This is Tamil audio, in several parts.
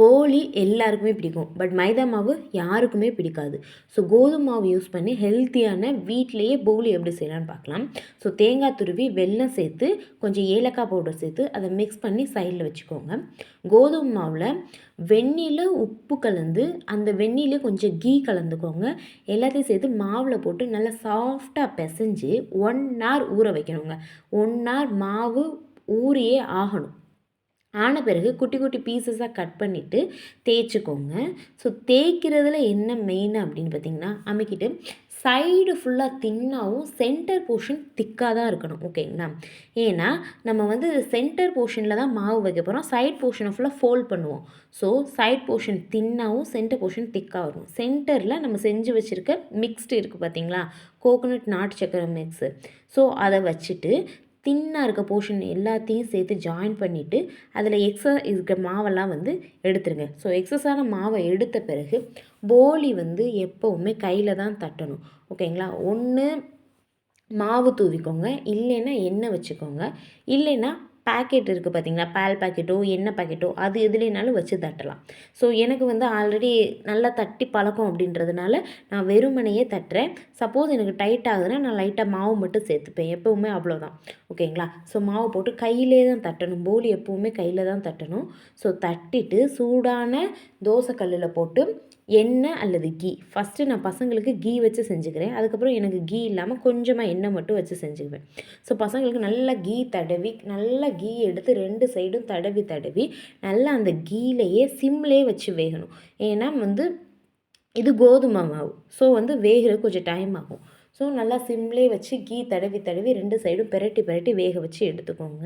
போலி எல்லாருக்குமே பிடிக்கும். பட் மைதா மாவு யாருக்குமே பிடிக்காது. ஸோ கோதுமை மாவு யூஸ் பண்ணி ஹெல்த்தியான வீட்டிலையே போலி எப்படி செய்யலாம்னு பார்க்கலாம். ஸோ தேங்காய் துருவி வெல்லம் சேர்த்து கொஞ்சம் ஏலக்காய் பவுடர் சேர்த்து அதை மிக்ஸ் பண்ணி சைடில் வச்சுக்கோங்க. கோதுமை மாவில் வெந்நில உப்பு கலந்து அந்த வெந்நிலே கொஞ்சம் கீ கலந்துக்கோங்க. எல்லாத்தையும் சேர்த்து மாவில் போட்டு நல்லா சாஃப்டாக பிசைஞ்சு ஒன் ஹவர் ஊற வைக்கணுங்க. ஒன் ஹவர் மாவு ஊறியே ஆகணும். ஆன பிறகு குட்டி குட்டி பீசஸாக கட் பண்ணிவிட்டு தேய்ச்சிக்கோங்க. ஸோ தேய்க்கிறதுல என்ன மெயின் அப்படின்னு பார்த்தீங்கன்னா அமைக்கிட்டு சைடு ஃபுல்லாக தின்னாகவும் சென்டர் போர்ஷன் திக்காக தான் இருக்கணும். ஓகேங்களா ஏன்னா நம்ம வந்து சென்டர் போர்ஷனில் தான் மாவு வைக்க போகிறோம் சைட் போர்ஷனை ஃபுல்லாக ஃபோல்ட் பண்ணுவோம். ஸோ சைட் போர்ஷன் தின்னாகவும் சென்டர் போர்ஷன் திக்காக வரும். சென்டரில் நம்ம செஞ்சு வச்சுருக்க மிக்ஸ்டு இருக்குது பார்த்தீங்களா? கோகோனட் நாட்டு சக்கரை மிக்ஸு ஸோ அதை வச்சுட்டு தின்னாக இருக்க போர்ஷன் எல்லாத்தையும் சேர்த்து ஜாயின் பண்ணிவிட்டு அதில் எக்ஸா இருக்கிற மாவெல்லாம் வந்து எடுத்துருங்க. ஸோ எக்ஸஸான மாவை எடுத்த பிறகு போலி வந்து எப்போவுமே கையில் தான் தட்டணும். ஓகேங்களா ஒன்று மாவு தூவிக்கோங்க. இல்லைன்னா எண்ணெய் வச்சுக்கோங்க. இல்லைன்னா பேக்கெட் இருக்குது பார்த்தீங்களா பால் பாக்கெட்டோ எண்ணெய் பாக்கெட்டோ அது எதுலேனாலும் வச்சு தட்டலாம். ஸோ எனக்கு வந்து ஆல்ரெடி நல்லா தட்டி பழக்கம் அப்படின்றதுனால நான் வெறுமனையே தட்டுறேன். சப்போஸ் எனக்கு டைட் ஆகுதுன்னா நான் லைட்டாக மாவு மட்டும் சேர்த்துப்பேன். எப்போவுமே அவ்வளோதான் ஓகேங்களா? ஸோ மாவு போட்டு கையிலே தான் தட்டணும். போலி எப்போவுமே கையில் தான் தட்டணும். ஸோ தட்டிட்டு சூடான தோசை கல்லில் போட்டு எண்ணெய் அல்லது கீ. ஃபஸ்ட்டு நான் பசங்களுக்கு கீ வச்சு செஞ்சுக்கிறேன். அதுக்கப்புறம் எனக்கு கீ இல்லாமல் கொஞ்சமாக எண்ணெய் மட்டும் வச்சு செஞ்சுக்குவேன். ஸோ பசங்களுக்கு நல்லா கீ தடவி நல்லா கீ எடுத்து ரெண்டு சைடும் தடவி தடவி நல்லா அந்த கீலையே சிம்லேயே வச்சு வேகணும். ஏன்னா வந்து இது கோதுமை மாவு. ஸோ வந்து வேகிற கொஞ்சம் டைம் ஆகும். ஸோ நல்லா சிம்லேயே வச்சு கீ தடவி தடவி ரெண்டு சைடும் பெரட்டி பெரட்டி வேக வச்சு எடுத்துக்கோங்க.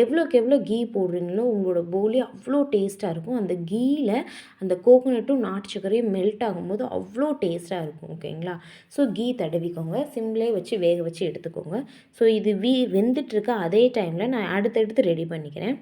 எவ்வளோக்கு எவ்வளோ கீ போடுறீங்களோ உங்களோட போலி அவ்வளோ டேஸ்ட்டாக இருக்கும். அந்த கீயில் அந்த கோகோனட்டும் நாட்டு சக்கரையும் மெல்ட் ஆகும்போது அவ்வளோ டேஸ்ட்டாக இருக்கும் ஓகேங்களா? ஸோ கீ தடவிக்கோங்க. சிம்லேயே வச்சு வேக வச்சு எடுத்துக்கோங்க. ஸோ இது வீ வெந்துட்டுருக்க அதே டைமில் நான் அடுத்தடுத்து ரெடி பண்ணிக்கிறேன்.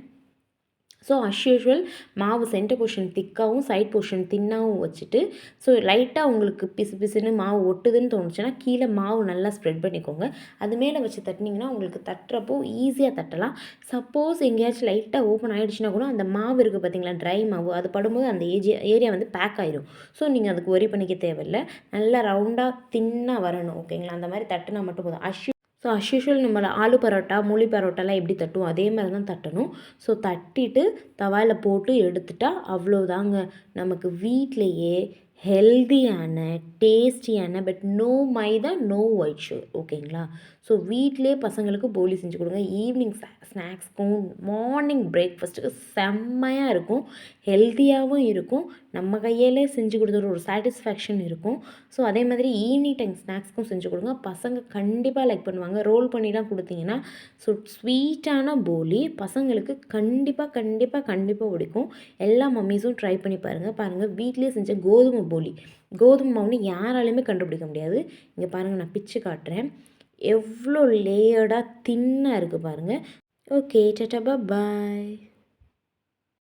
ஸோ அஸ் யூஷுவல் மாவு சென்டர் போர்ஷன் திக்காகவும் சைட் போர்ஷன் தின்னாகவும் வச்சுட்டு ஸோ லைட்டாக உங்களுக்கு பிசு பிசுன்னு மாவு ஒட்டுதுன்னு தோணுச்சுன்னா கீழே மாவு நல்லா ஸ்ப்ரெட் பண்ணிக்கோங்க. அது மேலே வச்சு தட்டினீங்கன்னா உங்களுக்கு தட்டுறப்போ ஈஸியாக தட்டலாம். சப்போஸ் எங்கேயாச்சும் லைட்டாக ஓப்பன் ஆகிடுச்சுன்னா கூட அந்த மாவு இருக்குது பார்த்தீங்களா ட்ரை மாவு அது படும்போது அந்த ஏஜியா ஏரியா வந்து பேக் ஆயிரும். ஸோ நீங்கள் அதுக்கு ஒரி பண்ணிக்க தேவையில்லை. நல்லா ரவுண்டாக தின்னாக வரணும் ஓகேங்களா அந்த மாதிரி தட்டுனா மட்டும் போதும். அஷ் ஸோ அஸ்யூஷுவல் நம்ம ஆலு பரோட்டா மூலி பரோட்டாலாம் எப்படி தட்டுவோம்? அதே மாதிரி தான் தட்டணும். ஸோ தட்டிட்டு தவாயில் போட்டு எடுத்துட்டா அவ்வளோதாங்க நமக்கு வீட்டிலையே ஹெல்தியான டேஸ்டியான but no maida no white sugar ஓகேங்களா ஸோ வீட்டிலே பசங்களுக்கு போலி செஞ்சு கொடுங்க. ஈவினிங் ஸ்நாக்ஸ்க்கும் மார்னிங் பிரேக்ஃபாஸ்ட்டுக்கு செம்மையாக இருக்கும். ஹெல்த்தியாகவும் இருக்கும். நம்ம கையாலே செஞ்சு கொடுத்துற ஒரு சாட்டிஸ்ஃபேக்ஷன் இருக்கும். ஸோ அதே மாதிரி ஈவினிங் டைம் ஸ்நாக்ஸ்க்கும் செஞ்சு கொடுங்க. பசங்க கண்டிப்பாக லைக் பண்ணுவாங்க. ரோல் பண்ணிலாம் கொடுத்தீங்கன்னா ஸோ ஸ்வீட்டான போலி பசங்களுக்கு கண்டிப்பாக கண்டிப்பாக கண்டிப்பாக பிடிக்கும். எல்லா மம்மிஸும் ட்ரை பண்ணி பாருங்கள் பாருங்கள் வீட்லேயே செஞ்ச கோதுமை போலி. கோதுமை மாவுன்னு யாராலையுமே கண்டுபிடிக்க முடியாது. இங்கே பாருங்கள் நான் பிச்சு காட்டுறேன். எவ்வளோ லேயர்டாக தின்னாக இருக்குது பாருங்கள் ஓகே டட்டா பாய்